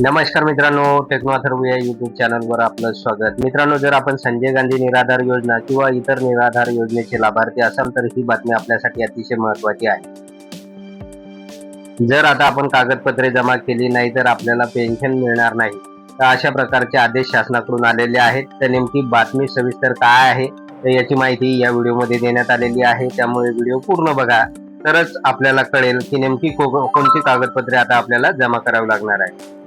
नमस्कार मित्रांनो टेक्नॉथर्व या युट्यूब चॅनलवर आपलं स्वागत. मित्रांनो जर आपण संजय गांधी निराधार योजना किंवा इतर निराधार योजनेचे लाभार्थी असाल तर ही बातमी आपल्यासाठी अतिशय महत्वाची आहे. जर आता आपण कागदपत्रे जमा केली नाही तर आपल्याला पेन्शन मिळणार नाही. तर अशा प्रकारचे आदेश शासनाकडून आलेले आहेत. तर नेमकी बातमी सविस्तर काय आहे तर याची माहिती या व्हिडिओमध्ये देण्यात आलेली आहे. त्यामुळे व्हिडिओ पूर्ण बघा. तरच आपल्याला कळेल की नेमकी कोणती कागदपत्रे आता आपल्याला जमा करावी लागणार आहे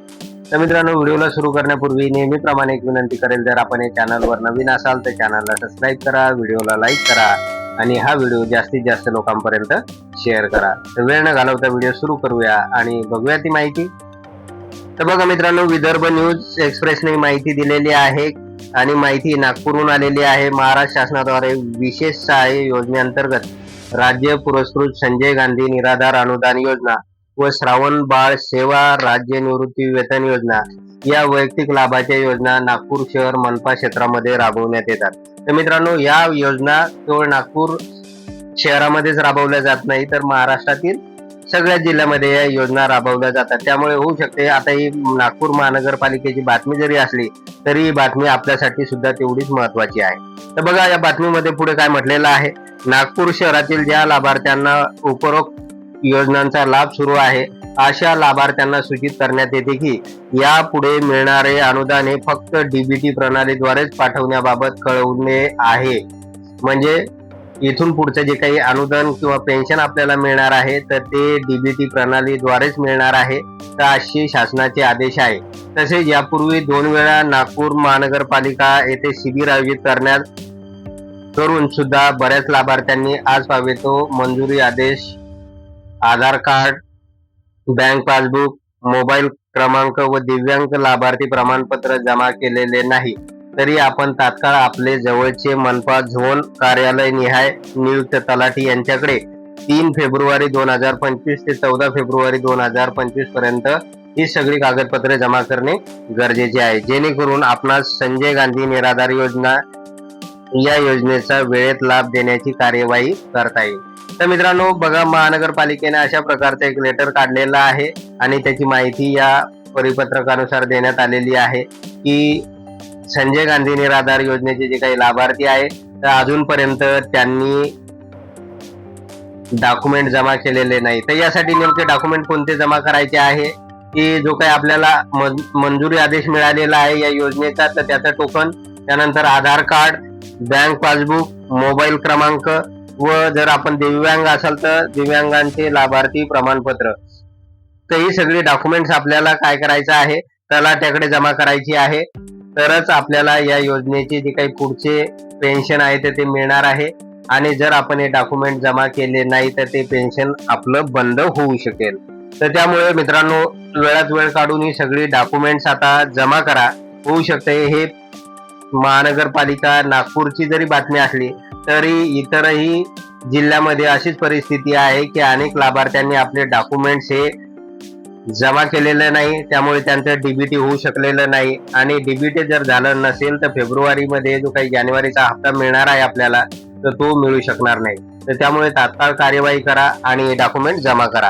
तर मित्रांनो व्हिडिओला सुरू करण्यापूर्वी नेहमीप्रमाणे एक विनंती करेल जर आपण या चॅनलवर नवीन असाल तर चॅनलला सबस्क्राईब करा व्हिडिओला लाईक करा आणि हा व्हिडिओ जास्तीत जास्त लोकांपर्यंत शेअर करा. तर वेळ न घालवता व्हिडिओ सुरू करूया आणि बघूया ती माहिती. तर बघा मित्रांनो विदर्भ न्यूज एक्सप्रेसने माहिती दिलेली आहे आणि माहिती नागपूरहून आलेली आहे. महाराष्ट्र शासनाद्वारे विशेष सहाय्य योजनेअंतर्गत राज्य पुरस्कृत संजय गांधी निराधार अनुदान योजना. व श्रावण बाळ सेवा राज्य निवृत्ती वेतन योजना या वैयक्तिक लाभाच्या योजना नागपूर शहर मनपा क्षेत्रामध्ये राबवण्यात येतात. तर मित्रांनो या योजना केवळ नागपूर शहरामध्येच राबवल्या जात नाही तर महाराष्ट्रातील सगळ्या जिल्ह्यामध्ये या योजना राबवल्या जातात. त्यामुळे होऊ शकते आता ही नागपूर महानगरपालिकेची बातमी जरी असली तरी ही बातमी आपल्यासाठी सुद्धा तेवढीच महत्वाची आहे. तर बघा या बातमीमध्ये पुढे काय म्हटलेलं आहे? नागपूर शहरातील ज्या लाभार्थ्यांना उपरोक्त योजनांचा लाभ सुरू आहे. अशा लाभार्थ्यांना सूचित करण्यात येते की यापुढे मिळणारे अनुदान हे फक्त डीबीटी प्रणालीद्वारेच पाठवण्याबाबत कळवणे आहे. म्हणजे इथून पुढचं जे काही अनुदान किंवा पेन्शन आपल्याला मिळणार आहे तर ते डीबीटी प्रणालीद्वारेच मिळणार आहे तर अशी शासनाचे आदेश आहे. तसेच यापूर्वी दोन वेळा नागपूर महानगरपालिका येथे शिबिर आयोजित करण्यात करून सुद्धा बऱ्याच लाभार्थ्यांनी आज पावेतो मंजुरी आदेश Aadhaar card bank passbook mobile क्रमांक व दिव्यांग लाभार्थी प्रमाणपत्र जमा केलेले नाही. तरी आपण तात्काळ आपले जवळचे मनपा झोन कार्यालय निहाय नियुक्त तलाठी यांच्याकडे तीन फेब्रुवारी दोन हजार पंचवीस ते चौदा फेब्रुवारी दोन हजार पंचवीसपर्यंत ही सगळी कागदपत्रे जमा करणे गरजेचे आहे. जेणेकरून आपणास संजय गांधी निराधार योजना या योजनेचा वेळेत लाभ देण्याची कार्यवाही करता येईल. तर मित्रांनो बघा महानगरपालिकेने अशा प्रकारचं एक लेटर काढलेलं आहे आणि त्याची माहिती या परिपत्रकानुसार देण्यात आलेली आहे की संजय गांधी निराधार योजनेचे जे काही लाभार्थी आहे तर अजूनपर्यंत त्यांनी डॉक्युमेंट जमा केलेले नाही. तर यासाठी नेमके डॉक्युमेंट कोणते जमा करायचे आहे की जो काही आपल्याला मंजुरी आदेश मिळालेला आहे या योजनेचा तर त्याचं टोकन त्यानंतर Aadhaar card bank passbook mobile क्रमांक व जर आपण दिव्यांग असाल तर दिव्यांगांचे लाभार्थी प्रमाणपत्र. तर ही सगळी डॉक्युमेंट्स आपल्याला काय करायचं आहे तलाट्याकडे जमा करायची आहे. तरच आपल्याला या योजनेचे जे काही पुढचे पेन्शन आहे तर ते मिळणार आहे. आणि जर आपण हे डॉक्युमेंट जमा केले नाही तर ते पेन्शन आपलं बंद होऊ शकेल. तर त्यामुळे मित्रांनो वेळात वेळ काढून ही सगळी डॉक्युमेंट्स आता जमा करा. होऊ शकते हे महानगरपालिका नागपूरची जरी बातमी असली तरी इतरही जिल्ह्यामध्ये अशीच परिस्थिती आहे की अनेक लाभार्थ्यांनी आपले डॉक्युमेंट्स हे जमा केलेलं नाही. त्यामुळे त्यांचं डीबीटी होऊ शकलेलं नाही. आणि डीबीटी जर झालं नसेल तर फेब्रुवारीमध्ये जो काही जानेवारीचा हप्ता मिळणार आहे आपल्याला तर तो मिळू शकणार नाही. तर त्यामुळे तात्काळ कार्यवाही करा आणि डॉक्युमेंट जमा करा.